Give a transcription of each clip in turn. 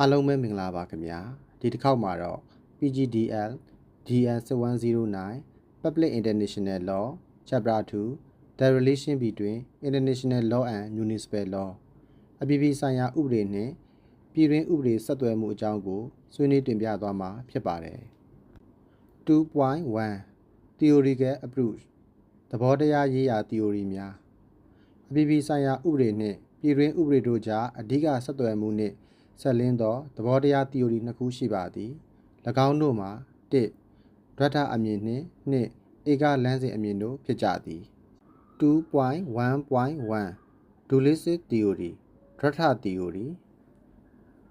အားလုံးပဲမင်္ဂလာပါခင်ဗျာဒီတစ်ခေါက်မှာတော့ PGDL DN 7109 Public International Law Chapter 2 The Relation Between International Law and Municipal Law အပြည်ပြည်ဆိုင်ရာဥပဒေနှင့်ပြည်တွင်းဥပဒေဆက်သွယ်မှုအကြောင်းကိုဆွေးနွေးတင်ပြသွားမှာဖြစ်ပါတယ်2.1 Theoretical Approach သဘောတရားရေးရာ theory များအပြည်ပြည်ဆိုင်ရာဥပဒေနှင့်ပြည်တွင်းဥပဒေတို့ကြားအဓိကဆက်သွယ်မှုနှင့် ဆက်လင်းသောသဘောတရား theory နှစ်ခုရှိပါသည်၎င်းတို့မှာ1ဒရထအမြင်နှင့်2ဧကလမ်းစဉ်အမြင်တို့ဖြစ်ကြသည်2.1.1 Dualistic theory ဒရထ theory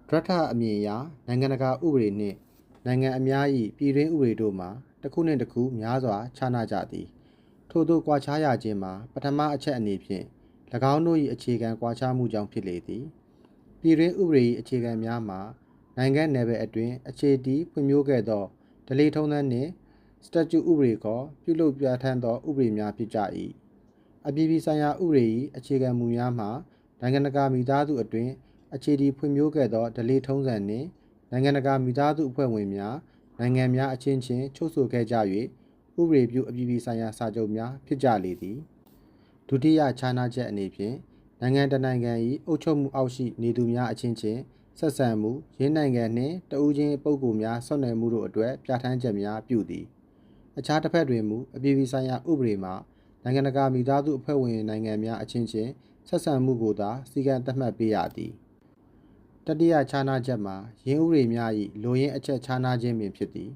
ဒရထအမြင်အရနိုင်ငံတကာဥပဒေနှင့်နိုင်ငံအများ၏ပြည်တွင်းဥပဒေတို့မှာတစ်ခုနှင့်တစ်ခုများစွာခြားနာကြသည် ထို့သောကွာခြားရခြင်းမှာပထမအချက်အနေဖြင့်၎င်းတို့၏အခြေခံကွာခြားမှုကြောင့်ဖြစ်လေသည် ပြည်တွင်းဥပဒေ၏အခြေခံများမှာနိုင်ငံနယ်ပယ်အတွင်းအခြေတည်ဖွံ့ဖြိုးခဲ့သောဒလိထုံးသန်းနှင့်စတက်ကျူဥပဒေကောပြုလုပ်ပြဋ္ဌာန်းသောဥပဒေများဖြစ်ကြ၏အပြည်ပြည်ဆိုင်ရာဥပဒေ၏အခြေခံမူများမှာနိုင်ငံတကာမိသားစုအတွင်းအခြေတည်ဖွံ့ဖြိုးခဲ့သောဒလိထုံးစံနှင့်နိုင်ငံတကာမိသားစုအဖွဲ့ဝင်များနိုင်ငံများအချင်းချင်းချုပ်ဆိုခဲ့ကြ၍ဥပဒေပြုအပြည်ပြည်ဆိုင်ရာစာချုပ်များဖြစ်ကြလေသည်ဒုတိယခြားနာချက်အနေဖြင့် နိုင်ငံတနိုင်ငံ၏အုပ်ချုပ်မှုအောက်ရှိနေသူများအချင်းချင်းဆက်ဆံမှုရင်းနိုင်ငံနှင့်တဦးချင်းပုဂ္ဂိုလ်များဆွနယ်မှုတို့အတွက်ပြဋ္ဌာန်းချက်များပြုသည်အခြားတစ်ဖက်တွင်မူအပြည်ပြည်ဆိုင်ရာဥပဒေမှာနိုင်ငံတကာမိသားစုအဖွဲ့ဝင်နိုင်ငံများအချင်းချင်းဆက်ဆံမှုကိုသာစည်းကမ်းသတ်မှတ်ပေးရသည်တတိယခြားနာချက်မှာရင်းဥပဒေများ၏လိုရင်းအချက်ခြားနာခြင်းပင်ဖြစ်သည်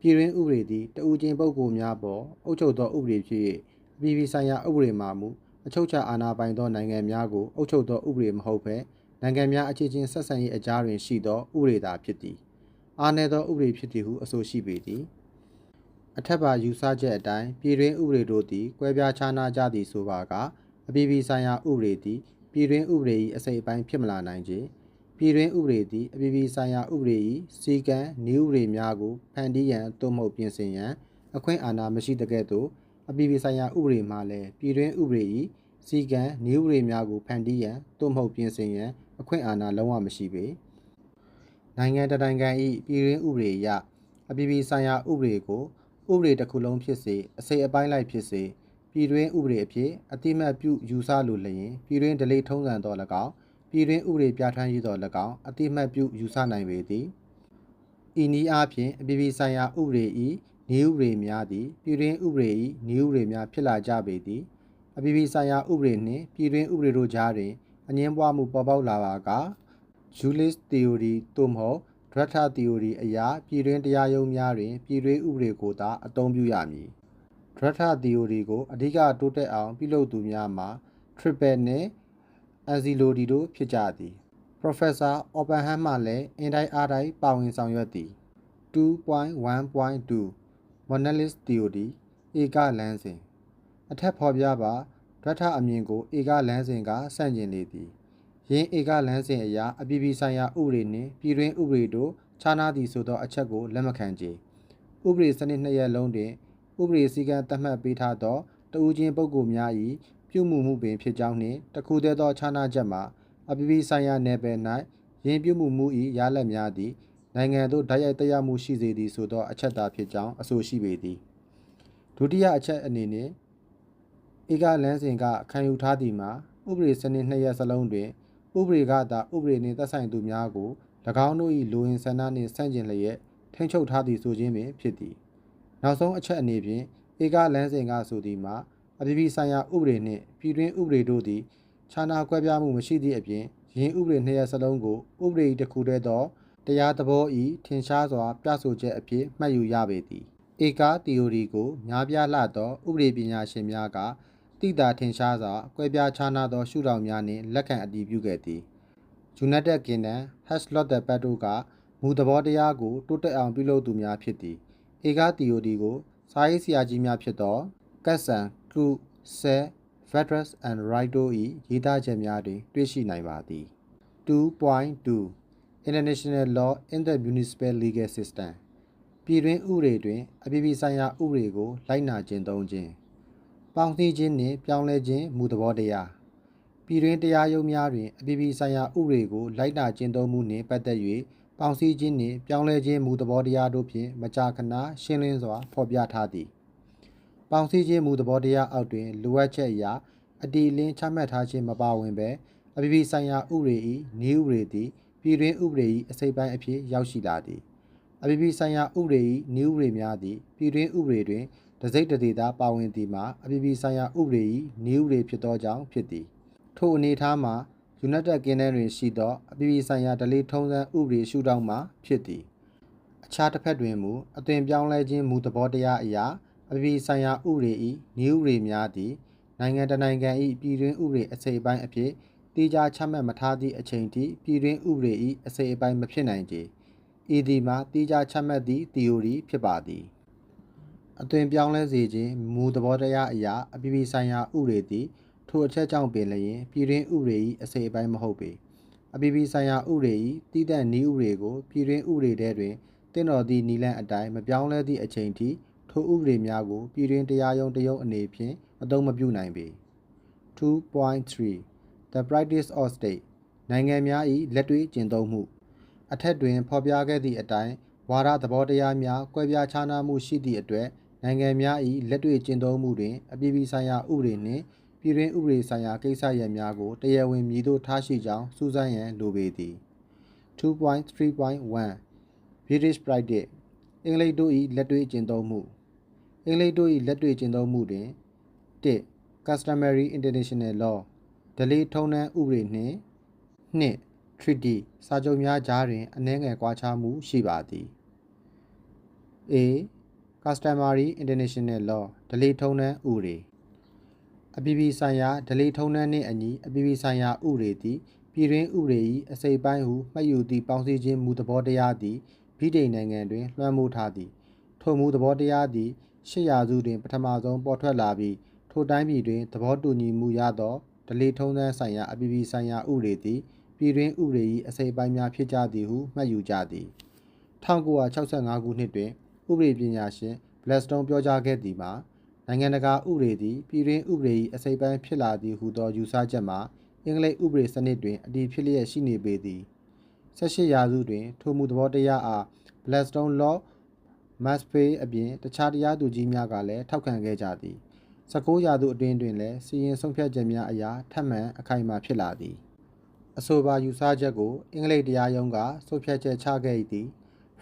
ပြည်တွင်းဥပဒေသည်တဦးချင်းပုဂ္ဂိုလ်များပေါ်အုပ်ချုပ်သောဥပဒေဖြစ်၍အပြည်ပြည်ဆိုင်ရာဥပဒေမှာမူ အချုပ်ချာအာဏာပိုင်သောနိုင်ငံများကိုအုပ်ချုပ်သောဥပဒေမဟုတ်ဘဲနိုင်ငံများအခြေချင်းဆက်ဆံရေးအကြားတွင်ရှိသောဥပဒေသာဖြစ်သည်အားနည်းသောဥပဒေဖြစ်သည်ဟုအဆိုရှိပေသည်အထက်ပါယူဆချက်အတိုင်းပြည်တွင်းဥပဒေတို့သည်ကွဲပြားခြားနားကြသည်ဆိုပါကအပြည်ပြည်ဆိုင်ရာဥပဒေသည်ပြည်တွင်းဥပဒေ၏အစိတ်အပိုင်းဖြစ်မလာနိုင်ချေပြည်တွင်းဥပဒေသည်အပြည်ပြည်ဆိုင်ရာဥပဒေ၏စီကံနည်းဥပဒေများကိုဖန်တီးရန်သို့မဟုတ်ပြင်ဆင်ရန်အခွင့်အာဏာမရှိတကဲ့သို့ အပြည်ပြည်ဆိုင်ရာဥပဒေမှလည်းပြည်တွင်းဥပဒေ၏စီကံနည်းဥပဒေများကိုဖန်တီးရန်သို့မဟုတ်ပြင်ဆင်ရန်အခွင့်အာဏာလုံးဝမရှိပေနိုင်ငံတနိုင်ငံ၏ပြည်တွင်းဥပဒေအရအပြည်ပြည်ဆိုင်ရာဥပဒေကိုဥပဒေတစ်ခုလုံးဖြစ်စေအစိတ်အပိုင်းလိုက်ဖြစ်စေပြည်တွင်းဥပဒေအဖြစ်အတိမတ်ပြုယူဆလိုလျင်ပြည်တွင်းဒလိထုံးစံတော်၎င်းပြည်တွင်းဥပဒေပြဋ္ဌာန်းရေးတော်၎င်းအတိမတ်ပြုယူဆနိုင်ပေသည်ဤနည်းအားဖြင့်အပြည်ပြည်ဆိုင်ရာဥပဒေ၏ နည်းဥပဒေများသည်ပြည်တွင်းဥပဒေ၏နည်းဥပဒေများဖြစ်လာကြပေသည်အပြည်ပြည်ဆိုင်ရာဥပဒေနှင့်ပြည်တွင်းဥပဒေတို့ကြားတွင်အငင်းပွားမှုပေါ်ပေါက်လာပါက Julis theory သို့မဟုတ် Drata theory အရာပြည်တွင်းတရားရုံးများတွင်ပြည်တွင်းဥပဒေကိုသာအသုံးပြုရမည် Drata theory ကိုအဓိကတိုးတက်အောင်ပြုလုပ်သူများမှာ Triple နှင့် Anzalodi တို့ဖြစ်ကြသည် Professor Oppenheim မှလည်းအင်တိုင်းအားတိုင်းပါဝင်ဆောင်ရွက်သည်2.1.2 Monolith theory ဧကလမ်းစဉ်အထက်ဖော်ပြပါဒရထအမြင်ကိုဧကလမ်းစဉ်ကဆန့်ကျင်လေသည်ယင်းဧကလမ်းစဉ်အရာအပြည်ပြည်ဆိုင်ရာဥပဒေနှင့်ပြည်တွင်းဥပဒေတို့ခြားနားသည်ဆိုသောအချက်ကိုလက်မခံကြဥပဒေစနစ်နှစ်ရပ်လုံးတွင်ဥပဒေစည်းကမ်းသတ်မှတ်ပေးထားသောတဦးချင်းပုဂ္ဂိုလ်များ၏ပြုမှုမှုပင်ဖြစ်ကြောင်းနှင့်တခုတည်းသောခြားနားချက်မှာအပြည်ပြည်ဆိုင်ရာနယ်ပယ်၌ယင်းပြုမှုမှု၏ရလဒ်များသည် နိုင်ငံသို့ဓာတ်ရိုက်သက်ရောက်မှုရှိစေသည်ဆိုသောအချက်သာဖြစ်ကြောင်းအဆိုရှိပေသည်ဒုတိယအချက်အနေနဲ့ဧကလန်းစဉ်ကခံယူထားသည်မှာဥပဒေစနစ်နှစ်ရပ်စလုံးတွင်ဥပဒေကသာဥပဒေနှင့်သက်ဆိုင်သူများကို၎င်းတို့၏လူဝင်ဆန္ဒနှင့်ဆန့်ကျင်လျက်ထိန်းချုပ်ထားသည်ဆိုခြင်းပင်ဖြစ်သည်နောက်ဆုံးအချက်အနေဖြင့်ဧကလန်းစဉ်ကဆိုသည်မှာအပြည်ပြည်ဆိုင်ရာဥပဒေနှင့်ပြည်တွင်းဥပဒေတို့သည်ခြားနာကွဲပြားမှုမရှိသည့်အပြင်ယင်းဥပဒေနှစ်ရပ်စလုံးကိုဥပဒေတစ်ခုတည်းသော တရားသဘောဤထင်ရှားစွာ ပြဆိုချက်အဖြစ်မှတ်ယူရပေသည်ဧကသီယိုရီကိုများပြားလှသောဥပဒေပညာရှင်များကတိတာထင်ရှားစွာကွဲပြားခြားနားသော ရှုထောင့်များနှင့်လက်ခံအတည်ပြုခဲ့သည် United Kingdom Haslot the Pat တို့ကမူသဘောတရားကိုတိုးတက်အောင်ပြုလုပ်သူများဖြစ်သည်ဧကသီယိုရီကိုစာရေးဆရာကြီးများဖြစ်သောကတ်ဆန်ကလူဆဲ Veterans and Right တို့၏ရေးသားချက်များတွင် တွေ့ရှိနိုင်ပါသည်2.2 International Law in the Municipal Legal System ပြည်တွင်းဥပဒေတွင်အပြည်ပြည်ဆိုင်ရာဥပဒေကို လိုက်နာကျင့်သုံးခြင်းပေါင်းစည်းခြင်းနှင့်ပြောင်းလဲခြင်းမူသဘောတရားပပြည်တွင်းတရားရုံးများတွင်အပြည်ပြည်ဆိုင်ရာဥပဒေကို လိုက်နာကျင့်သုံးမှုနှင့်ပတ်သက်၍ပေါင်းစည်းခြင်းနှင့်ပြောင်းလဲခြင်းမူသဘောတရားတို့ဖြင့်မကြာခဏရှင်းလင်းစွာဖော်ပြထားသည်။ပေါင်းစည်းခြင်းမူသဘောတရားအောက်တွင်လိုအပ်ချက်အရာအတီလင်းချမှတ်ထားခြင်းမပါဝင်ဘဲအပြည်ပြည်ဆိုင်ရာဥပဒေ၏နည်းဥပဒေသည် ပြည်တွင်းဥပဒေ၏အစိပ်ပိုင်းအဖြစ်ရောက်ရှိလာသည်။အပြည်ပြည်ဆိုင်ရာဥပဒေ၏နည်းဥပဒေများသည်ပြည်တွင်းဥပဒေတွင်တစိမ့်တသေးသာပါဝင်သည်မှာအပြည်ပြည်ဆိုင်ရာဥပဒေ၏နည်းဥပဒေဖြစ်သောကြောင့်ဖြစ်သည်။ထိုအနေအထားမှာ United Kingdom တွင်ရှိသောအပြည်ပြည်ဆိုင်ရာဒလိထုံးစံဥပဒေရှုထောင့်မှဖြစ်သည်။အခြားတစ်ဖက်တွင်မူအသွင်ပြောင်းလဲခြင်းမူသဘောတရားအရာအပြည်ပြည်ဆိုင်ရာဥပဒေ၏နည်းဥပဒေများသည်နိုင်ငံတစ်နိုင်ငံ၏ပြည်တွင်းဥပဒေအစိပ်အပိုင်းအဖြစ် တိကျချမှတ်မထားသည့်အချိန်ထိပြည်တွင်းဥပဒေ၏အစိပ်အပိုင်းမဖြစ်နိုင်ကြ။ဤသည်မှာတိကျချမှတ်သည့် theory ဖြစ်ပါသည်။အသွင်ပြောင်းလဲစေခြင်းမူသဘောတရားအရာအပြည်ပြည်ဆိုင်ရာဥပဒေသည်ထိုအချက်ကြောင့်ပင်လျင်ပြည်တွင်းဥပဒေ၏အစိပ်အပိုင်းမဟုတ်ပေ။အပြည်ပြည်ဆိုင်ရာဥပဒေ၏တည်တဲ့နည်းဥပဒေကိုပြည်တွင်းဥပဒေထဲတွင်တင့်တော်သည့်နည်းလမ်းအတိုင်းမပြောင်းလဲသည့်အချိန်ထိထိုဥပဒေများကိုပြည်တွင်းတရားရုံးတရုံးအနေဖြင့်အသုံးမပြုနိုင်ပေ2.3 The practice of state နိုင်ငံများ၏လက်တွေ့ကျင့်သုံးမှုအထက်တွင်ဖော်ပြခဲ့သည့်အတိုင်းဝါဒသဘောတရားများကွဲပြားခြားနားမှုရှိသည့်အတွက်နိုင်ငံများ၏လက်တွေ့ကျင့်သုံးမှုတွင်အပြည်ပြည်ဆိုင်ရာဥပဒေနှင့်ပြည်တွင်းဥပဒေဆိုင်ရာကိစ္စရပ်များကိုတရားဝင်မည်သို့ထားရှိကြောင်းစူးစမ်းရန်လိုပေသည်2.3.1 British Practice အင်္ဂလိပ်တို့၏လက်တွေ့ကျင့်သုံးမှုအင်္ဂလိပ်တို့၏လက်တွေ့ကျင့်သုံးမှုတွင်1 Customary International Law ဒလိထုံးနှံဥပဒေနှင့်2 Treaty စာချုပ်များကြားတွင်အနည်းငယ်ကွာခြားမှုရှိပါသည် A Customary International Law ဒလိထုံးနှံဥပဒေအပြည်ပြည်ဆိုင်ရာဒလိထုံးနှံနှင့်အညီအပြည်ပြည်ဆိုင်ရာဥပဒေသည်ပြည်တွင်းဥပဒေ၏အစိပ်ပိုင်းဟုမှတ်ယူသည့်ပေါင်းစည်းခြင်းမူသဘောတရားသည်ဗြိတိန်နိုင်ငံတွင်လွှမ်းမိုးထားသည်ထိုမူသဘောတရားသည်ရှစ်ရာစုတွင်ပထမဆုံးပေါ်ထွက်လာပြီးထိုတိုင်းပြည်တွင်သဘောတူညီမှုရသော ဒလိထုံးစံဆိုင်ရာအပြည်ပြည်ဆိုင်ရာဥပဒေသည်ပြည်တွင်းဥပဒေ၏အစိပ်ပိုင်းများဖြစ်ကြသည်ဟုမှတ်ယူကြသည်1965ခုနှစ်တွင်ဥပဒေပညာရှင်ဘလက်စတုန်းပြောကြားခဲ့သည်မှာနိုင်ငံတကာဥပဒေသည်ပြည်တွင်းဥပဒေ၏အစိပ်ပိုင်းဖြစ်လာသည်ဟုသောယူဆချက်မှာအင်္ဂလိပ်ဥပဒေစနစ်တွင်အတည်ဖြစ်လျက်ရှိနေပေသည်18ရာစုတွင်ထိုမူသဘောတရားအား Blackstone Law Maspey အပြင်တခြားတရားသူကြီးများကလည်းထောက်ခံခဲ့ကြသည် 19ရာစုအတွင်းတွင်လည်းစီရင်ဆုံးဖြတ်ချက်များအရာထပ်မံအခိုင်အမာဖြစ်လာသည်အဆိုပါယူဆချက်ကိုအင်္ဂလိပ်တရားရုံးကဆုံးဖြတ်ချက်ချခဲ့သည်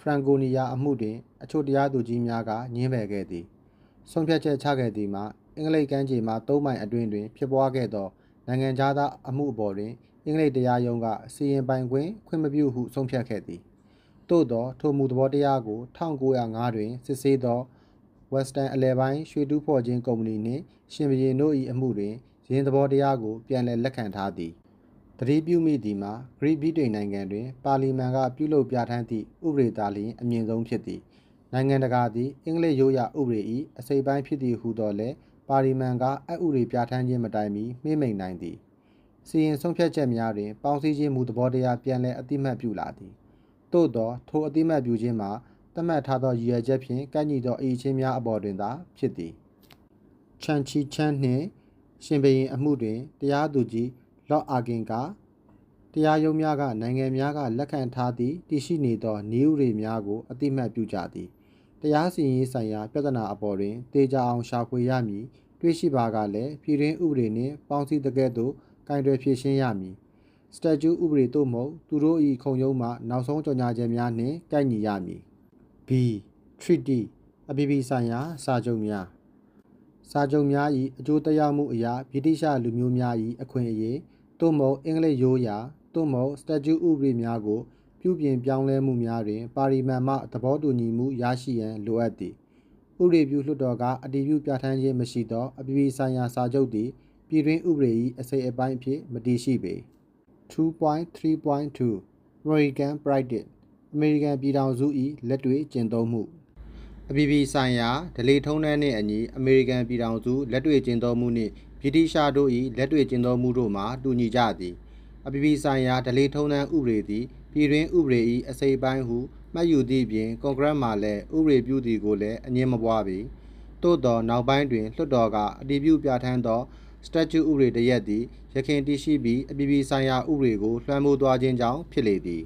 ဖရန်ကိုနီယာအမှုတွင် အချို့တရားသူကြီးများကညှင်းပယ်ခဲ့သည်ဆုံးဖြတ်ချက်ချခဲ့သည်မှာအင်္ဂလိပ်ကမ်းခြေမှ၃မိုင်အတွင်းတွင် ဖြစ်ပွားခဲ့သောနိုင်ငံခြားသားအမှုအပေါ်တွင်အင်္ဂလိပ်တရားရုံးကစီရင်ပိုင်ခွင့်ခွင့်မပြုဟုဆုံးဖြတ်ခဲ့သည်သို့သောထိုမူသဘောတရားကို1905တွင်စစ်ဆေးသော Western အလဲပိုင်းရွှေတူးဖော်ခြင်းကုမ္ပဏီနှင့်ရှင်ဘရင်တို့၏အမှုတွင်ရင်းသဘောတရားကိုပြန်လည်လက်ခံထားသည်တတိပြုမိသည်မှာဂရိဗြိတိန်နိုင်ငံတွင် ပါလီမန်ကပြုလုပ်ပြဋ္ဌာန်းသည့်ဥပဒေသားလျင်အမြင့်ဆုံးဖြစ်သည်နိုင်ငံတကာသည်အင်္ဂလိပ်ရိုးရာဥပဒေ၏အစိပ်ပိုင်းဖြစ်သည်ဟုသောလည်းပါလီမန်ကအဥပဒေပြဋ္ဌာန်းခြင်းမတိုင်မီမှိမိန်နိုင်သည်စီရင်ဆုံးဖြတ်ချက်များတွင်ပေါင်းစည်းခြင်းမူသဘောတရားပြန်လည်အတိမတ်ပြုလာသည်သို့သောထိုအတိမတ်ပြုခြင်းမှာ သတ်မှတ်ထားသောရည်ရွယ်ချက်ဖြင့်ကန့်ညီသောအရေးချင်းများအပေါ်တွင်သာဖြစ်သည်ချန်ချီချန်နှင့်ရှင်ဘရင်အမှုတွင်တရားသူကြီးလော့အာဂင်ကတရားရုံးများကနိုင်ငံများကလက်ခံထားသည့်တည်ရှိနေသောနေဥရေများကိုအတိမတ်ပြုကြသည်တရားစီရင်ရေးဆိုင်ရာပြဿနာအပေါ်တွင်တေချာအောင်ရှာဖွေရမည်တွေ့ရှိပါကလည်းပြည်တွင်းဥပဒေနှင့်ပေါင်းစည်းတကဲ့သို့ကင်တွယ်ဖြည့်ရှင်းရမည်စတကျူဥပဒေသို့မဟုတ်သူတို့၏ခုံရုံးမှနောက်ဆုံးကြော်ညာချက်များနှင့်ကိုက်ညီရမည် B treaty အပြည်ပြည်ဆိုင်ရာစာချုပ်များစာချုပ်များ၏အကျိုးသက်ရောက်မှုအရာဗြိတိရှလူမျိုးများ၏အခွင့်အရေးသို့မဟုတ်အင်္ဂလိပ်ရိုးရာသို့မဟုတ်စတကျူဥပဒေများကို ပြုပြင်ပြောင်းလဲမှုများတွင် ပါလီမန်မှသဘောတူညီမှုရရှိရန်လိုအပ်သည်ဥပဒေပြုလွှတ်တော်ကအတည်ပြုပြဋ္ဌာန်းခြင်းမရှိသောအပြည်ပြည်ဆိုင်ရာစာချုပ်သည်ပြည်တွင်းဥပဒေ၏အစိပ်အပိုင်းအဖြစ်မတည်ရှိပေ2.3.2 American Pride အမေရိကန်ပြည်ထောင်စု၏လက်တွေ့ကျင့်သုံးမှုအပြည်ပြည်ဆိုင်ရာဒလေထုံးတန်းနှင့်အညီအမေရိကန်ပြည်ထောင်စုလက်တွေ့ကျင့်သုံးမှုနှင့်ဗြိတိရှားတို့၏လက်တွေ့ကျင့်သုံးမှုတို့မှာတူညီကြသည်အပြည်ပြည်ဆိုင်ရာဒလေထုံးတန်းဥပဒေသည်ပြည်တွင်းဥပဒေ၏အစိပ်ပိုင်းဟုမှတ်ယူသည့်ပြင်ကွန်ဂရက်မှလည်းဥပဒေပြုသည်ကိုလည်းအငြင်းမပွားပေသို့သောနောက်ပိုင်းတွင်လွှတ်တော်ကအတည်ပြုပြဋ္ဌာန်းသောစတက်ကျူဥပဒေတရက်သည်ရခင်တည်ရှိပြီးအပြည်ပြည်ဆိုင်ရာဥပဒေကိုလွှမ်းမိုးသွားခြင်းကြောင့်ဖြစ်လေသည်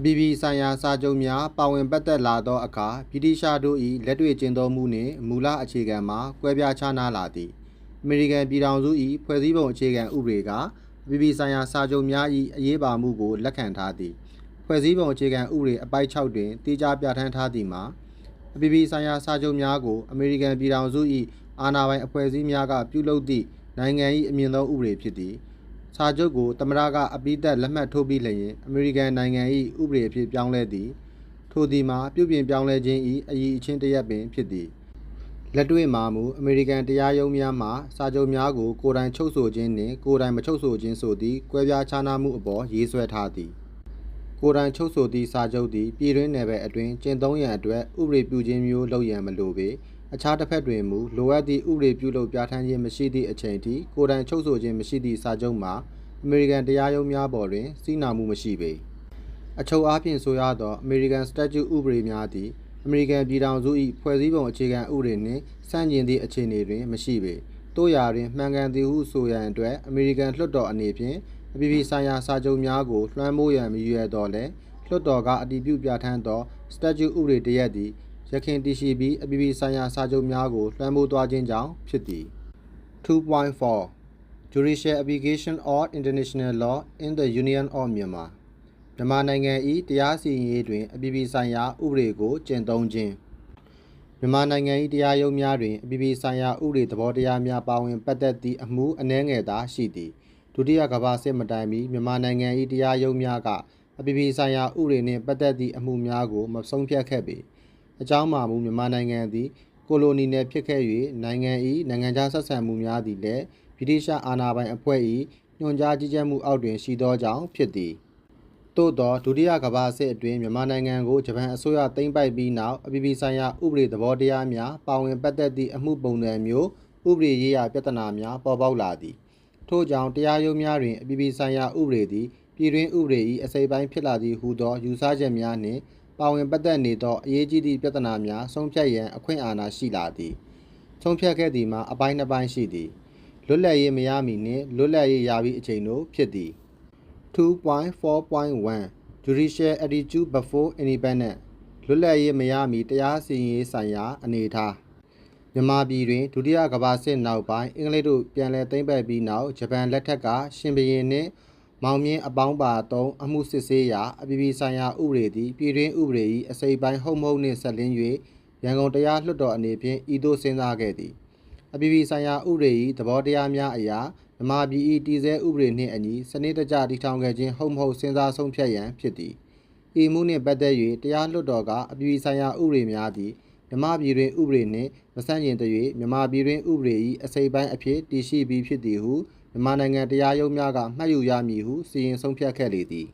အပြည်ပြည်ဆိုင်ရာစာချုပ်များပါဝင်ပတ်သက်လာသောအခါဗြိတိရှားတို့၏လက်တွေ့ကျင့်သုံးမှုနှင့်မူလအခြေခံမှာကွဲပြားခြားနားလာသည်အမေရိကန်ပြည်ထောင်စု၏ဖွဲ့စည်းပုံအခြေခံဥပဒေကအပြည်ပြည်ဆိုင်ရာစာချုပ်များ၏အရေးပါမှုကိုလက်ခံထားသည်ဖွဲ့စည်းပုံအခြေခံဥပဒေအပိုက်6တွင်တိကျပြဋ္ဌာန်းထားသည်မှာအပြည်ပြည်ဆိုင်ရာစာချုပ်များကိုအမေရိကန်ပြည်ထောင်စု၏အာဏာပိုင်အဖွဲ့အစည်းများကပြုလုပ်သည့်နိုင်ငံ၏အမြင့်ဆုံးဥပဒေဖြစ်သည် စာချုပ်ကိုသမ္မတကအပိသက်လက်မှတ်ထိုးပြီးလျင်အမေရိကန်နိုင်ငံ၏ဥပဒေအဖြစ်ပြောင်းလဲသည်ထိုသည်မှာပြုပြင်ပြောင်းလဲခြင်း၏အည်အချင်းတစ်ရပ်ပင်ဖြစ်သည်လက်တွေ့မှာမူအမေရိကန်တရားရုံးများမှစာချုပ်များကိုကိုယ်တိုင်ချုပ်ဆိုခြင်းနှင့်ကိုယ်တိုင်မချုပ်ဆိုခြင်းဆိုသည့်ကွဲပြားခြားနားမှုအပေါ်ရေးဆွဲထားသည်ကိုယ်တိုင်ချုပ်ဆိုသည့်စာချုပ်သည်ပြည်တွင်းနယ်ပယ်အတွင်းကျင့်သုံးရန်အတွက်ဥပဒေပြုခြင်းမျိုးလုပ်ရန်မလိုပေ အခြားတစ်ဖက်တွင်မူလိုအပ်သည့်ဥပဒေပြုလုပ်ပြဋ္ဌာန်းခြင်းမရှိသည့်အချိန်ထိကိုယ်တိုင်ချုပ်ဆိုခြင်းမရှိသည့်စာချုပ်မှာအမေရိကန်တရားရုံးများပေါ်တွင်စီးနာမှုမရှိပေအချုပ်အားဖြင့်ဆိုရသောအမေရိကန်စတက်ကျူဥပဒေများသည်အမေရိကန်ပြည်ထောင်စု၏ဖွဲ့စည်းပုံအခြေခံဥပဒေနှင့်ဆန့်ကျင်သည့်အခြေအနေတွင်မရှိပေတို့ရာတွင်မှန်ကန်သည်ဟုဆိုရန်အတွက်အမေရိကန်လွှတ်တော်အနေဖြင့်အပြည်ပြည်ဆိုင်ရာစာချုပ်များကိုလွှမ်းမိုးရန်မရည်ရွယ်တော်လဲလွှတ်တော်ကအတည်ပြုပြဋ္ဌာန်းသောစတက်ကျူဥပဒေတရက်သည် ရခင်တည်ရှိပြီးအပြည်ပြည်ဆိုင်ရာစာချုပ်များကိုလွှမ်းမိုးသွားခြင်းကြောင့်ဖြစ်သည်2.4 Judicial Application of International Law in the Union of Myanmar မြန်မာနိုင်ငံ၏တရားစီရင်ရေးတွင်အပြည်ပြည်ဆိုင်ရာဥပဒေကိုကျင့်သုံးခြင်းမြန်မာနိုင်ငံ၏တရားရုံးများတွင်အပြည်ပြည်ဆိုင်ရာဥပဒေသဘောတရားများပါဝင်ပတ်သက်သည့်အမှုအနည်းငယ်သာရှိသည်ဒုတိယကမ္ဘာစစ်မတိုင်မီမြန်မာနိုင်ငံ၏တရားရုံးများကအပြည်ပြည်ဆိုင်ရာဥပဒေနှင့်ပတ်သက်သည့်အမှုများကိုမဆုံးဖြတ်ခဲ့ပေ အကြောင်းမှာမူမြန်မာနိုင်ငံသည်ကိုလိုနီနယ်ဖြစ်ခဲ့၍နိုင်ငံ၏နိုင်ငံခြားဆက်ဆံမှုများသည်လည်းဗြိတိရှအာဏာပိုင်အဖွဲ့၏ညွှန်ကြားကြီးကြပ်မှုအောက်တွင်ရှိသောကြောင့်ဖြစ်သည်သို့သောဒုတိယကမ္ဘာစစ်အတွင်းမြန်မာနိုင်ငံကိုဂျပန်အစိုးရသိမ်းပိုက်ပြီးနောက်အပြည်ပြည်ဆိုင်ရာဥပဒေသဘောတရားများပါဝင်ပတ်သက်သည့်အမှုပုံစံမျိုးဥပဒေရေးရာပြဿနာများပေါ်ပေါက်လာသည်ထို့ကြောင့်တရားရုံးများတွင်အပြည်ပြည်ဆိုင်ရာဥပဒေသည်ပြည်တွင်းဥပဒေ၏အစိပ်ပိုင်းဖြစ်လာသည်ဟုသောယူဆချက်များနှင့် ပါဝင်ပတ်သက်နေသောအရေးကြီးသည့်ပြဿနာများဆုံးဖြတ်ရန်အခွင့်အာဏာရှိလာသည်ဆုံးဖြတ်ခဲ့သည်မှာအပိုင်းနှစ်ပိုင်းရှိသည်လွတ်လပ်ရေးမရမီနှင့်လွတ်လပ်ရေးရပြီးအချိန်တို့ဖြစ်သည်2.4.1 Judicial Attitude Before Independence လွတ်လပ်ရေးမရမီတရားစီရင်ရေးဆိုင်ရာအနေအထားမြန်မာပြည်တွင်ဒုတိယကမ္ဘာစစ်နောက်ပိုင်းအင်္ဂလိပ်တို့ပြန်လည်သိမ်းပိုက်ပြီးနောက်ဂျပန်လက်ထက်ကရှင်ဘရင်နှင့် မောင်မြင့်အပေါင်းပါသုံးအမှုစစ်ဆေးရာအပြည်ပြည်ဆိုင်ရာဥပဒေသည်ပြည်တွင်းဥပဒေ၏အစိပ်ပိုင်းဟုတ်မဟုတ်နှင့်ဆက်လင်း၍ရန်ကုန်တရားလွှတ်တော်အနေဖြင့်ဤသို့စဉ်းစားခဲ့သည်အပြည်ပြည်ဆိုင်ရာဥပဒေ၏သဘောတရားများအရာမြန်မာပြည်၏တည်ဆဲဥပဒေနှင့်အညီစနစ်တကျတည်ထောင်ခဲ့ခြင်းဟုတ်မဟုတ်စဉ်းစားဆုံးဖြတ်ရန်ဖြစ်သည်ဤမှုနှင့်ပတ်သက်၍တရားလွှတ်တော်ကအပြည်ပြည်ဆိုင်ရာဥပဒေများသည်မြန်မာပြည်တွင်ဥပဒေနှင့်မဆန့်ကျင်သ၍မြန်မာပြည်တွင်ဥပဒေ၏အစိပ်ပိုင်းအဖြစ်တည်ရှိပြီးဖြစ်သည်ဟု မြန်မာနိုင်ငံတရားရုံးများကမှတ်ယူရမည်ဟုစီရင်ဆုံးဖြတ်ခဲ့လေသည်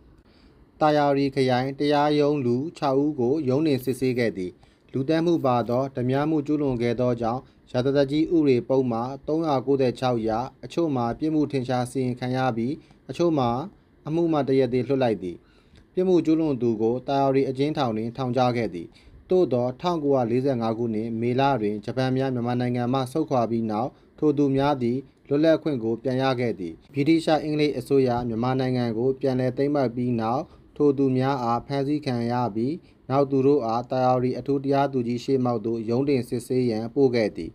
တာယာရီခရိုင်တရားရုံးလူ6ဦးကိုရုံးနှင်စစ်ဆေးခဲ့သည်လူတန်းမှုပါသောဓမြမှုကျူးလွန်ခဲ့သောကြောင့်ရာဇသက်ကြီးဥရေပုံမှာ396ရာအချို့မှာပြစ်မှုထင်ရှားစီရင်ခံရပြီးအချို့မှာအမှုမှတရက်သေးလွှတ်လိုက်သည်ပြစ်မှုကျူးလွန်သူကိုတာယာရီအကျဉ်းထောင်တွင်ထောင်ချခဲ့သည် သို့သော1945ခုနှစ်မေလတွင်ဂျပန်များမြန်မာနိုင်ငံမှဆုတ်ခွာပြီးနောက်ထိုသူများသည်လွတ်လပ်ခွင့်ကိုပြန်ရခဲ့သည်ဗြိတိရှအင်္ဂလိပ်အစိုးရမြန်မာနိုင်ငံကိုပြန်လည်သိမ်းပိုက်ပြီးနောက်ထိုသူများအားဖမ်းဆီးခံရပြီးနောက်သူတို့အားတာယာရီအထူးတရားသူကြီးရှေ့မှောက်သို့ရုံးတင်စစ်ဆေးရန်ပို့ခဲ့သည်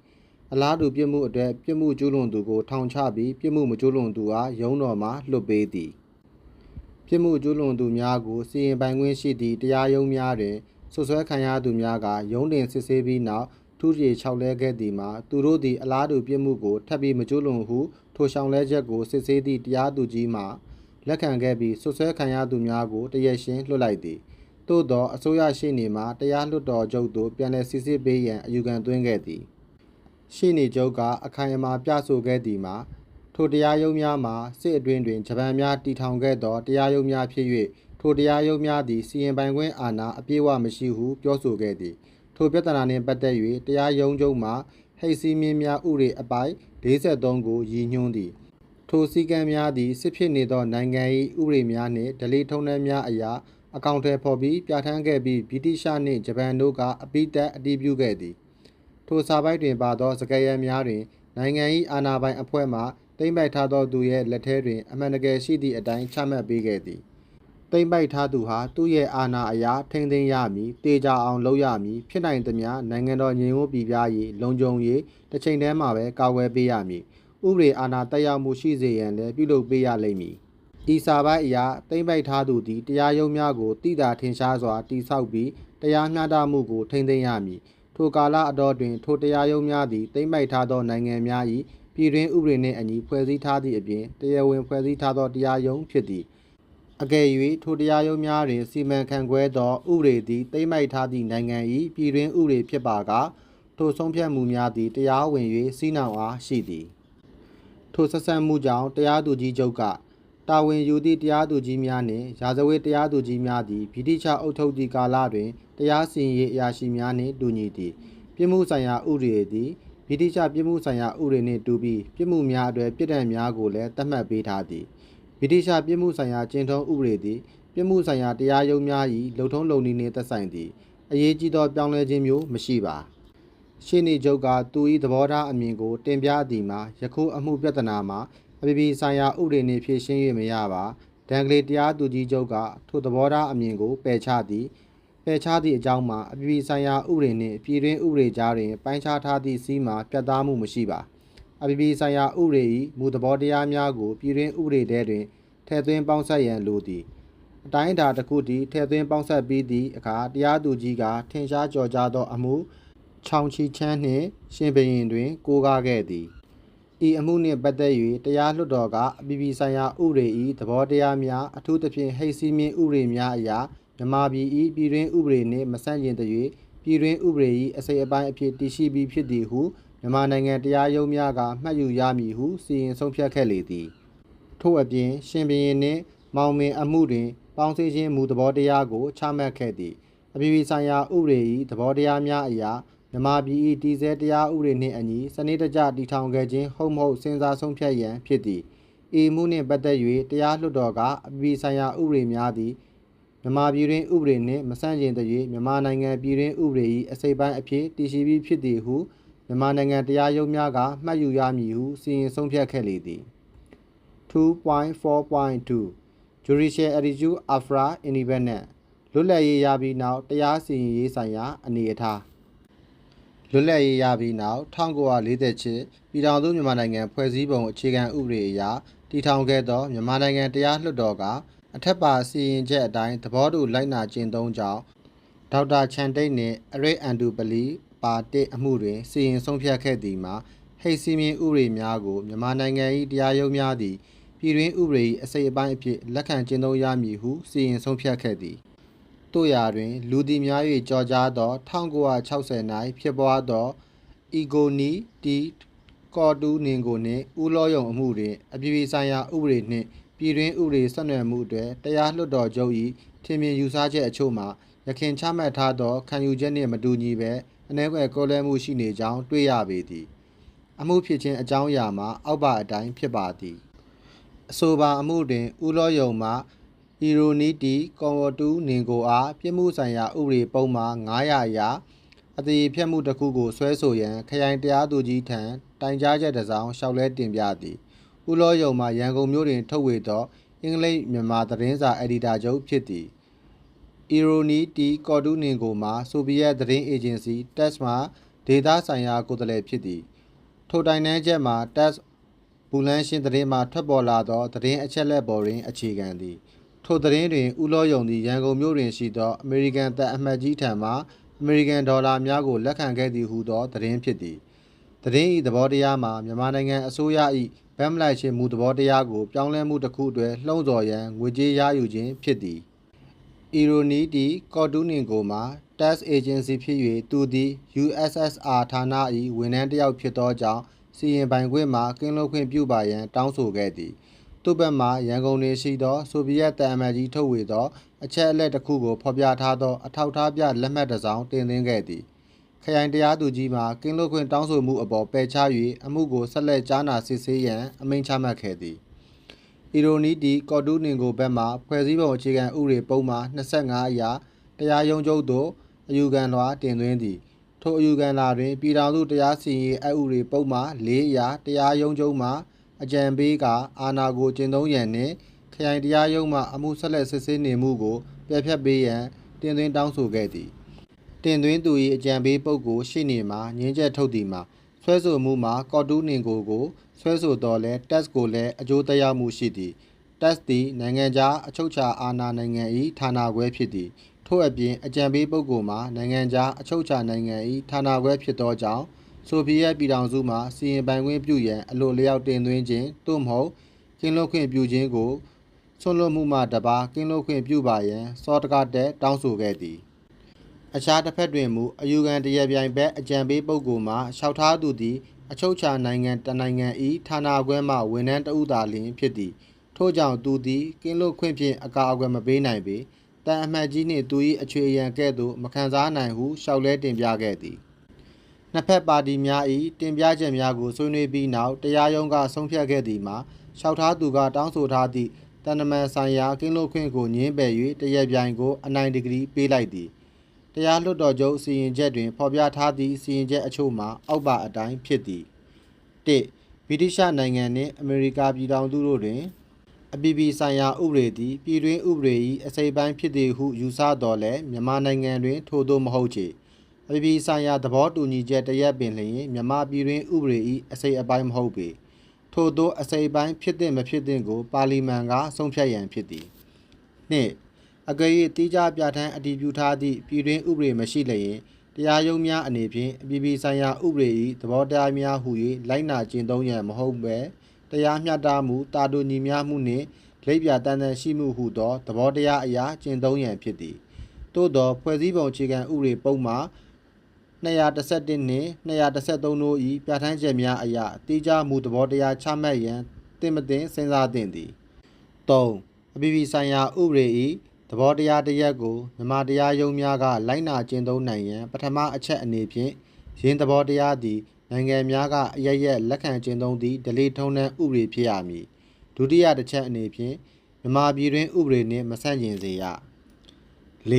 အလားတူပြစ်မှုအတွက်ပြစ်မှုကျူးလွန်သူကိုထောင်ချပြီးပြစ်မှုမကျူးလွန်သူအားရုံးတော်မှလွှတ်ပေးသည်ပြစ်မှုကျူးလွန်သူများကိုစီရင်ပိုင်ခွင့်ရှိသည့်တရားရုံးများတွင် ဆွဆွဲခံရသူများကရုံးတင်စစ်ဆေးပြီးနောက်ထူးရီ6လဲခဲ့သည်မှာသူတို့သည်အလားတူပြစ်မှုကိုထပ်ပြီးမကျူးလွန်ဟုထိုရှောင်လဲချက်ကိုစစ်ဆေးသည့်တရားသူကြီးမှလက်ခံခဲ့ပြီးဆွဆွဲခံရသူများကိုတရက်ရှင်းလွှတ်လိုက်သည်သို့သောအစိုးရရှိနေမှတရားလွှတ်တော်ချုပ်သို့ပြန်လည်စစ်ဆေးပေးရန်အယူခံသွင်းခဲ့သည်ရှိနေချုပ်ကအခိုင်အမာပြဆိုခဲ့သည်မှာထိုတရားရုံးများမှာစစ်အတွင်းတွင်ဂျပန်များတီထောင်ခဲ့သောတရားရုံးများဖြစ်၍ ထိုတရားရုံးများသည်စီရင်ပိုင်ခွင့်အာဏာအပြည့်အဝမရှိဟုပြောဆိုခဲ့သည်ထိုပြဿနာနှင့်ပတ်သက်၍တရားရုံးချုပ်မှဟိတ်စီးမင်းများဥရေအပိုင်43ကိုရည်ညွှန်းသည်ထိုစည်းကမ်းများသည်စစ်ဖြစ်နေသောနိုင်ငံ၏ဥပဒေများနှင့်ဒလိထုံးတမ်းများအရာအကောင့်ထဲဖော်ပြီးပြဋ္ဌာန်းခဲ့ပြီးဗြိတိရှနှင့်ဂျပန်တို့ကအပိသက်အတည်ပြုခဲ့သည်ထိုစာပိုက်တွင်ပါသောစကားရန်များတွင်နိုင်ငံ၏အာဏာပိုင်အဖွဲ့မှတိမ့်ပိုက်ထားသောသူရဲ့လက်ထဲတွင်အမှန်တကယ်ရှိသည့်အတိုင်းချမှတ်ပေးခဲ့သည် တိမ့်ပိုက်ထားသူဟာသူ့ရဲ့အာဏာအရာထိမ့်သိမ်းရမည်တေချာအောင်လုပ်ရမည်ဖြစ်နိုင်သမျှနိုင်ငံတော်ညီဝပြည်ပြားရေးလုံခြုံရေးတစ်ချိန်တည်းမှာပဲကာကွယ်ပေးရမည်ဥပဒေအာဏာတက်ရောက်မှုရှိစေရန်လည်းပြုလုပ်ပေးရလိမ့်မည်ဤစာပိုက်အရာတိမ့်ပိုက်ထားသူသည်တရားရုံးများကိုတိတာထင်ရှားစွာတိဆောက်ပြီးတရားမျှတမှုကိုထိမ့်သိမ်းရမည်ထိုကာလအတော်တွင်ထိုတရားရုံးများသည်တိမ့်ပိုက်ထားသောနိုင်ငံများ၏ပြည်တွင်းဥပဒေနှင့်အညီဖွဲ့စည်းထားသည့်အပြင်တရားဝင်ဖွဲ့စည်းထားသောတရားရုံးဖြစ်သည် အကယ်၍ထိုတရားရုံးများတွင်စီမံခန့်ခွဲသောဥပဒေသည်တိမ့်မိုက်ထားသည့်နိုင်ငံ၏ပြည်တွင်းဥပဒေဖြစ်ပါကထိုဆုံးဖြတ်မှုများသည်တရားဝင်၍စီးနှောင်အားရှိသည်ထိုဆက်ဆံမှုကြောင့်တရားသူကြီးချုပ်ကတာဝန်ယူသည့်တရားသူကြီးများနှင့်ရာဇဝတ်တရားသူကြီးများသည်ဗြိတိရှအုပ်ချုပ်သည့်ကာလတွင်တရားစီရင်ရေးအရာရှိများနှင့်တူညီသည်ပြစ်မှုဆိုင်ရာဥပဒေသည်ဗြိတိရှပြစ်မှုဆိုင်ရာဥပဒေနှင့်တူပြီးပြစ်မှုများအတွေ့ပြစ်ဒဏ်များကိုလည်းသတ်မှတ်ပေးထားသည် ဗြိတိရှပြစ်မှုဆိုင်ရာကျင့်ထုံးဥပဒေသည်ပြစ်မှုဆိုင်ရာတရားရုံးများ၏လုံထုံးလုံနည်းနှင့်သက်ဆိုင်သည်အရေးကြီးသောပြောင်းလဲခြင်းမျိုးမရှိပါရှင်းနေချုပ်ကသူ၏သဘောထားအမြင်ကိုတင်ပြသည်မှာယခုအမှုပြဿနာမှာအပြည်ပြည်ဆိုင်ရာဥပဒေနှင့်ဖြေရှင်း၍မရပါဒန်ကလေးတရားသူကြီးချုပ်ကထိုသဘောထားအမြင်ကိုပယ်ချသည်ပယ်ချသည့်အကြောင်းမှာအပြည်ပြည်ဆိုင်ရာဥပဒေနှင့်ပြည်တွင်းဥပဒေကြားတွင်ပိုင်းခြားထားသည့်စီးမှာပြတ်သားမှုမရှိပါ အပြည်ပြည်ဆိုင်ရာဥပဒေ၏မူသဘောတရားများကိုပြည်တွင်းဥပဒေထဲတွင်ထည့်သွင်းပေါင်းစပ်ရန်လိုသည်အတိုင်းအတာတစ်ခုတည်းထည့်သွင်းပေါင်းစပ်ပြီးသည့်အခါတရားသူကြီးကထင်ရှားကြော်ကြားသောအမှုချောင်းချီချမ်းနှင့်ရှင်ဘရင်တွင် ကိုးကားခဲ့သည်ဤအမှုနှင့်ပတ်သက်၍တရားလွှတ်တော်ကအပြည်ပြည်ဆိုင်ရာဥပဒေ၏သဘောတရားများအထူးသဖြင့်ဟိတ်စီးမြင့်ဥပဒေများအရာမြန်မာပြည်၏ပြည်တွင်းဥပဒေနှင့်မဆန့်ကျင်သ၍ပြည်တွင်းဥပဒေ၏အစိတ်အပိုင်းအဖြစ်တည်ရှိပြီးဖြစ်သည်ဟု မြန်မာနိုင်ငံတရားရုံးများကမှတ်ယူရမည်ဟုစီရင်ဆုံးဖြတ်ခဲ့လေသည်ထို့အပြင် ရှင်ဘရင်နှင့် မောင်မင်အမှုတွင် ပေါင်းစည်းခြင်းမူသဘောတရားကိုချမှတ်ခဲ့သည်အပြည်ပြည်ဆိုင်ရာဥပဒေ၏သဘောတရားများအရာမြန်မာပြည်၏တည်ဆဲတရားဥပဒေနှင့်အညီစနစ်တကျတည်ထောင်ခဲ့ခြင်းဟုတ်မဟုတ်စဉ်းစားဆုံးဖြတ်ရန်ဖြစ်သည်ဤမှုနှင့်ပတ်သက်၍တရားလွှတ်တော်ကအပြည်ပြည်ဆိုင်ရာဥပဒေများသည်မြန်မာပြည်တွင်ဥပဒေနှင့်မဆန့်ကျင်သ၍မြန်မာနိုင်ငံပြည်တွင်ဥပဒေ၏အစိတ်ပိုင်းအဖြစ်တည်ရှိပြီးဖြစ်သည်ဟု မြန်မာနိုင်ငံတရားရုံးများကမှတ်ယူရမည်ဟုစီရင်ဆုံးဖြတ်ခဲ့လေသည်2.4.2 Judicial Attitude After Independence လွတ်လပ်ရေးရပြီးနောက်တရားစီရင်ရေးဆိုင်ရာအနေအထားလွတ်လပ်ရေးရပြီးနောက်1948ပြည်ထောင်စုမြန်မာနိုင်ငံဖွဲ့စည်းပုံအခြေခံဥပဒေအရတည်ထောင်ခဲ့သောမြန်မာနိုင်ငံတရားလွှတ်တော်ကအထက်ပါစီရင်ချက်အတိုင်းသဘောတူလိုက်နာကျင့်သုံးကြောင်းဒေါက်တာချန်တိတ်နှင့်အရိတ်အန်တူပလီ ပါတစ်အမှုတွင်စီရင်ဆုံးဖြတ်ခဲ့သည်မှာဟိတ်စီမင်းဥပဒေများကိုမြန်မာနိုင်ငံ၏တရားရုံးများသည်ပြည်တွင်းဥပဒေ၏အစိတ်အပိုင်းအဖြစ်လက်ခံကျင့်သုံးရမည်ဟုစီရင်ဆုံးဖြတ်ခဲ့သည်တို့ရာတွင် လူသည်များ၍ကြော်ကြားသော1960၌ဖြစ်ပွားသောအီဂိုနီတီကော်တူနင်ကိုနှင့်ဦးလောယုံအမှုတွင်အပြည်ပြည်ဆိုင်ရာဥပဒေနှင့်ပြည်တွင်းဥပဒေဆက်နွယ်မှုအတွက်တရားလွှတ်တော်ချုပ်၏ထင်မြင်ယူဆချက်အချို့မှာရခင်ချမှတ်ထားသောခံယူချက်နှင့်မတူညီဘဲ အ ਨੇ ကွယ်ကောလဲမှုရှိနေကြောင်းတွေ့ရပေသည်အမှုဖြစ်ခြင်းအကြောင်းအရာမှာအောက်ပါအတိုင်းဖြစ်ပါသည်အဆိုပါအမှုတွင်ဦးလောယုံမှအီရိုနီတီကွန်ဝတူနင်ကိုအားပြစ်မှုဆိုင်ရာဥပဒေပုံမှာ900အရာအသေးဖြတ်မှုတစ်ခုကိုဆွဲဆိုရန်ခရိုင်တရားသူကြီးထံတိုင်ကြားချက်တစ်စောင်လျှောက်လဲတင်ပြသည်ဦးလောယုံမှရန်ကုန်မြို့တွင်ထုတ်ဝေသောအင်္ဂလိပ်မြန်မာသတင်းစာအယ်ဒီတာချုပ်ဖြစ်သည် အီရိုနီတီကော်တူနင်ကိုမှဆိုဗီယက်သတင်းအေဂျင်စီတက်စ်မှဒေတာဆိုင်ရာကိုယ်စားလှယ်ဖြစ်သည်ထိုတိုင်နှန်းချက်မှာတက်စ်ဘူလန်ရှင်းသတင်းမှထွက်ပေါ်လာသောသတင်းအချက်လက်ပေါ်တွင် အခြေခံသည်ထိုသတင်းတွင်ဦးလောယုံသည်ရန်ကုန်မြို့တွင်ရှိသောအမေရိကန်တပ်အမတ်ကြီးထံမှအမေရိကန်ဒေါ်လာများကိုလက်ခံခဲ့သည်ဟုသောသတင်းဖြစ်သည်သတင်း၏သဘောတရားမှာမြန်မာနိုင်ငံအစိုးရ၏ဗတ်မလိုက်ခြင်းမူသဘောတရားကိုပြောင်းလဲမှုတစ်ခုအတွဲလှုံ့ဆော်ရန်ငွေကြေးရယူခြင်းဖြစ်သည် အီရိုနီတီကော်တူနင်ကိုမှာ tax agency ဖြစ်၍သူသည် USSR ဌာန၏ဝန်ထမ်းတစ်ယောက်ဖြစ်သောကြောင့်စီရင်ပိုင်ခွင့်မှာကင်းလွတ်ခွင့်ပြုပါရန်တောင်းဆိုခဲ့သည်သူ့ဘက်မှရန်ကုန်တွင်ရှိသောဆိုဗီယက်တန်အမတ်ကြီးထုတ်ဝေသော အချက်အလက်တစ်ခုကိုဖော်ပြထားသောအထောက်အထားပြလက်မှတ်တစ်စောင်တင်သွင်းခဲ့သည်ခရိုင်တရားသူကြီးမှကင်းလွတ်ခွင့်တောင်းဆိုမှုအပေါ်ပယ်ချ၍အမှုကိုဆက်လက်ကြားနာစစ်ဆေးရန်အမိန့်ချမှတ်ခဲ့သည် အီရိုနီတီကော်တူးနင်ကိုဘက်မှဖွဲ့စည်းပုံအခြေခံဥပဒေပုံမှ25အရာတရားရုံးချုပ်သို့အယူခံလွှာတင်သွင်းသည်ထိုအယူခံလာတွင်ပြည်ထောင်စုတရားစီရင်ရေးအဥပဒေပုံမှ၄အရာတရားရုံးချုပ်မှအကြံပေးကအာဏာကိုကျင့်သုံးရန်နှင့်ခရိုင်တရားရုံးမှအမှုဆက်လက်စစ်ဆေးနေမှုကိုပြတ်ဖြတ်ပေးရန်တင်သွင်းတောင်းဆိုခဲ့သည်တင်သွင်းသူ၏အကြံပေးပုဂ္ဂိုလ်ရှိနေမှာငင်းချက်ထုတ်သည်မှာ ဆွဲဆိုမှုမှာကော်တူးနင်ကိုကိုဆွဲဆိုတော်လဲ test ကိုလည်းအကျိုးသက်ရောက်မှုရှိသည် test သည်နိုင်ငံခြားအချုပ်အခြာအာဏာနိုင်ငံ၏ဌာနခွဲဖြစ်သည်ထို့အပြင်အကြံပေးပုဂ္ဂိုလ်မှာနိုင်ငံခြားအချုပ်အခြာနိုင်ငံ၏ဌာနခွဲဖြစ်သောကြောင့်ဆိုဗီယက်ပြည်ထောင်စုမှစီရင်ပိုင်ခွင့်ပြုရန်အလိုလျောက်တင်သွင်းခြင်းသို့မဟုတ်ကင်းလွတ်ခွင့်ပြုခြင်းကိုဆွန့်လွတ်မှုမှတပါကင်းလွတ်ခွင့်ပြုပါရန်စောတကတက်တောင်းဆိုခဲ့သည် အခြားတစ်ဖက်တွင်မူအယူခံတရပြိုင်ဘက်အကြံပေးပုဂ္ဂိုလ်မှလျှောက်ထားသူသည်အချုပ်အခြာနိုင်ငံတစ်နိုင်ငံ၏ဌာနခွဲမှဝန်ထမ်းတဦးသာလျှင်ဖြစ်သည်ထို့ကြောင့်သူသည်ကင်းလွတ်ခွင့်ဖြင့်အကာအကွယ်မပေးနိုင်ပေတန်အမှတ်ကြီးနှင့်သူ၏အခြေအရန်ကဲ့သို့မခံစားနိုင်ဟုလျှောက်လဲတင်ပြခဲ့သည်နှစ်ဖက်ပါတီများ၏တင်ပြချက်များကိုဆွေးနွေးပြီးနောက်တရားရုံးကဆုံးဖြတ်ခဲ့သည်မှာလျှောက်ထားသူကတောင်းဆိုထားသည့်တန်တမန်ဆိုင်ရာကင်းလွတ်ခွင့်ကိုညှင်းပယ်၍တရပြိုင်ကိုအနိုင်ဒီဂရီပေးလိုက်သည် တရားလွှတ်တော်ချုပ်စီရင်ချက်တွင်ဖော်ပြထားသည့်စီရင်ချက်အချို့မှာအောက်ပါအတိုင်းဖြစ်သည်၁ဗြိတိရှနိုင်ငံနှင့်အမေရိကပြည်ထောင်စုတို့တွင်အပြည်ပြည်ဆိုင်ရာဥပဒေသည်ပြည်တွင်းဥပဒေ၏အစိပ်ပိုင်းဖြစ်သည်ဟုယူဆတော်လဲမြန်မာနိုင်ငံတွင် ထို့သောမဟုတ်ချေအပြည်ပြည်ဆိုင်ရာသဘောတူညီချက်တရက်ပင်လျှင်မြန်မာပြည်တွင်ဥပဒေ၏အစိပ်အပိုင်းမဟုတ်ပေထို့သောအစိပ်အပိုင်းဖြစ်သင့်မဖြစ်သင့်ကို ပါလီမန်ကဆုံးဖြတ်ရန်ဖြစ်သည်နှင့် အကယ်၍တိကျပြဋ္ဌာန်းအတည်ပြုထားသည့်ပြည်တွင်းဥပဒေမရှိလျင်တရားရုံးများအနေဖြင့်အပြည်ပြည်ဆိုင်ရာဥပဒေ၏သဘောတရားများဟူ၍လိုက်နာကျင့်သုံးရန်မဟုတ်ပဲတရားမျှတမှုတာတူညီမျှမှုနှင့်လိပ်ပြတန်တန်ရှိမှုဟုသောသဘောတရားအရာကျင့်သုံးရန်ဖြစ်သည်သို့သောဖွဲ့စည်းပုံအခြေခံဥပဒေပုံမှာ211နှင့်213တို့၏ပြဋ္ဌာန်းချက်များအရတိကျမှုသဘောတရားချမှတ်ရန်တင်မတင်စဉ်းစားသင့်သည်3အပြည်ပြည်ဆိုင်ရာဥပဒေ၏ သဘောတရားတစ်ရပ်ကိုမြန်မာတရားရုံးများကလိုက်နာကျင့်သုံးနိုင်ရန်ပထမအချက်အနေဖြင့်ရင်းသဘောတရားသည်နိုင်ငံများကအရရက်လက်ခံကျင့်သုံးသည့်ဒလိထုံးနှံဥပဒေဖြစ်ရမည်ဒုတိယတစ်ချက်အနေဖြင့်မြန်မာပြည်တွင်ဥပဒေနှင့်မဆန့်ကျင်စေရ၄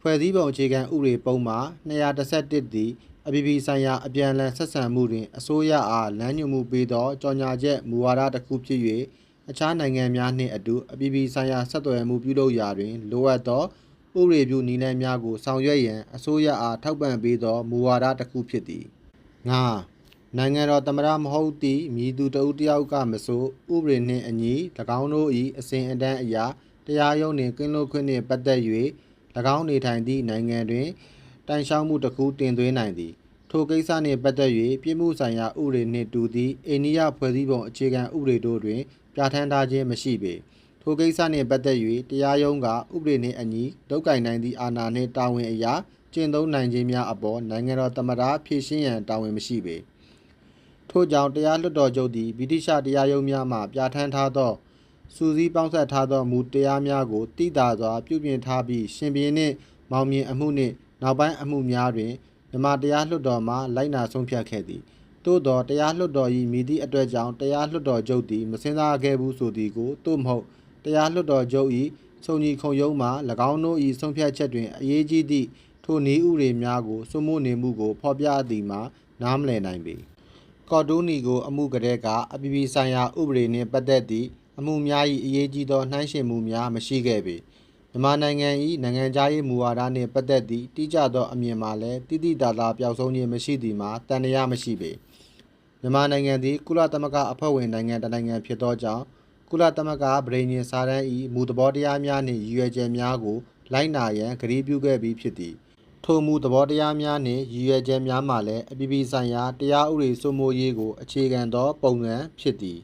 ဖွဲ့စည်းပုံအခြေခံဥပဒေပုံမှာ211သည်အပြည်ပြည်ဆိုင်ရာအပြန်အလှန်ဆက်ဆံမှုတွင်အစိုးရအားလမ်းညွှန်မှုပေးသောကြော်ညာချက်မူဝါဒတစ်ခုဖြစ်၍ အခြားနိုင်ငံများနှင့်အတူအပြည်ပြည်ဆိုင်ရာဆက်သွယ်မှုပြုလုပ်ရာတွင်လိုအပ်သောဥပဒေပြုနည်းလမ်းများကိုဆောင်ရွက်ရန်အစိုးရအားထောက်ပံ့ပေးသောမူဝါဒတစ်ခုဖြစ်သည်၅နိုင်ငံတော်သမ္မတမဟုတ်သည့်မည်သူတဦးတစ်ယောက်ကမဆိုဥပဒေနှင့်အညီ၎င်းတို့၏အစဉ်အတန်းအရာတရားရုံးနှင့်ကင်းလွတ်ခွင့်နှင့်ပတ်သက်၍၎င်းနေထိုင်သည့်နိုင်ငံတွင်တိုင်ရှောက်မှုတစ်ခုတင်သွင်းနိုင်သည်ထိုကိစ္စနှင့်ပတ်သက်၍ပြည်မှုဆိုင်ရာဥပဒေနှင့်တူသည့်အိန္ဒိယဖွဲ့စည်းပုံအခြေခံဥပဒေတို့တွင် ပြဋ္ဌာန်းထားခြင်းမရှိပေထိုကိစ္စနှင့်ပတ်သက်၍တရားရုံးကဥပဒေနှင့်အညီတုတ်ကင်နိုင်သည့်အာဏာနှင့်တာဝန်အရာကျင့်သုံးနိုင်ခြင်းများအပေါ်နိုင်ငံတော်သမ္မတဖြည့်ရှင်းရန်တာဝန်မရှိပေထို့ကြောင့်တရားလွှတ်တော်ချုပ်သည်ဗြိတိရှတရားရုံးများမှပြဋ္ဌာန်းထားသောစူးစီးပေါင်းဆက်ထားသောမူတရားများကိုတိတာစွာပြုပြင်ထားပြီးရှင်ဘင်းနှင့်မောင်မြင်အမှုနှင့်နောက်ပိုင်းအမှုများတွင်မြန်မာတရားလွှတ်တော်မှလိုက်နာဆုံးဖြတ်ခဲ့သည် သို့သောတရားလွှတ်တော်၏မိသည့်အတွက်ကြောင့်တရားလွှတ်တော်ချုပ်သည်မစင်စားခဲ့ဘူးဆိုသည်ကိုသို့မဟုတ်တရားလွှတ်တော်ချုပ်၏စုံညီခုံရုံးမှ၎င်းတို့၏ဆုံးဖြတ်ချက်တွင်အရေးကြီးသည့်ထိုနည်းဥပဒေများကိုစွမို့နေမှုကိုဖော်ပြသည်မှာနားမလည်နိုင်ပေကော်တိုနီကိုအမှုကတဲ့ကအပြည်ပြည်ဆိုင်ရာဥပဒေနှင့်ပတ်သက်သည့်အမှုများ၏အရေးကြီးသောနှိုင်းယှဉ်မှုများမရှိခဲ့ပေမြန်မာနိုင်ငံ၏နိုင်ငံသားရေးမူဝါဒနှင့်ပတ်သက်သည့်တိကျသောအမြင်မှာလည်းတိတိတသာပျောက်ဆုံးခြင်းမရှိသည်မှာတန်တရားမရှိပေ မြန်မာနိုင်ငံသည်ကုလသမဂ္ဂအဖွဲ့ဝင်နိုင်ငံတစ်နိုင်ငံဖြစ်သောကြောင့်ကုလသမဂ္ဂဗြိဉ္ဉ်စာတမ်း၏မူသဘောတရားများနှင့်ရည်ရွယ်ချက်များကိုလိုက်နာရန်ကတိပြုခဲ့ပြီးဖြစ်သည်ထိုမူသဘောတရားများနှင့်ရည်ရွယ်ချက်များမှလည်းအပြည်ပြည်ဆိုင်ရာတရားဥပဒေစိုးမိုးရေးကိုအခြေခံသောပုံစံဖြစ်သည်